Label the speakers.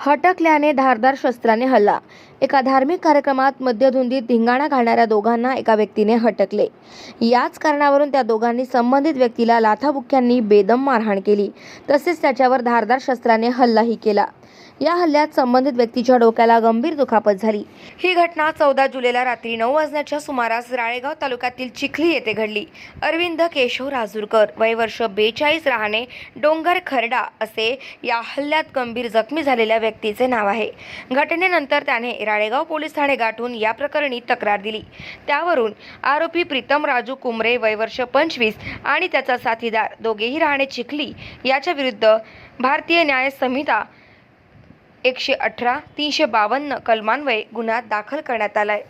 Speaker 1: हटकल्याने धारदार शस्त्राने हल्ला. एका धार्मिक कार्यक्रमात मध्यधुंदीत धिंगाणा घालणाऱ्या दोघांना एका व्यक्तीने हटकले. याच कारणावरून त्या दोघांनी संबंधित व्यक्तीला लाथाबुक्क्यांनी बेदम मारहाण केली. तसेच त्याच्यावर धारदार शस्त्राने हल्लाही केला. या हल्ल्यात संबंधित व्यक्तीच्या डोक्याला गंभीर दुखापत झाली. ही घटना चौदा जुलैला रात्री नऊ वाजण्याच्या सुमारास राळेगाव तालुक्यातील चिखली येथे घडली. अरविंद केशव राजूरकर वय वर्ष बेचाळीस राहणे डोंगर खरडा असे या हल्ल्यात गंभीर जखमी झालेल्या व्यक्तीचे नाव आहे. घटनेनंतर त्याने राळेगाव पोलीस ठाणे गाठून या प्रकरणी तक्रार दिली. त्यावरून आरोपी प्रीतम राजू कुमरे वय वर्ष पंचवीस आणि त्याचा साथीदार दोघेही राहणे चिखली याच्या विरुद्ध भारतीय न्याय संहिता एकशे अठरा तीनशे बावन्न कलमान्वये गुन्हा दाखल करण्यात आलाय.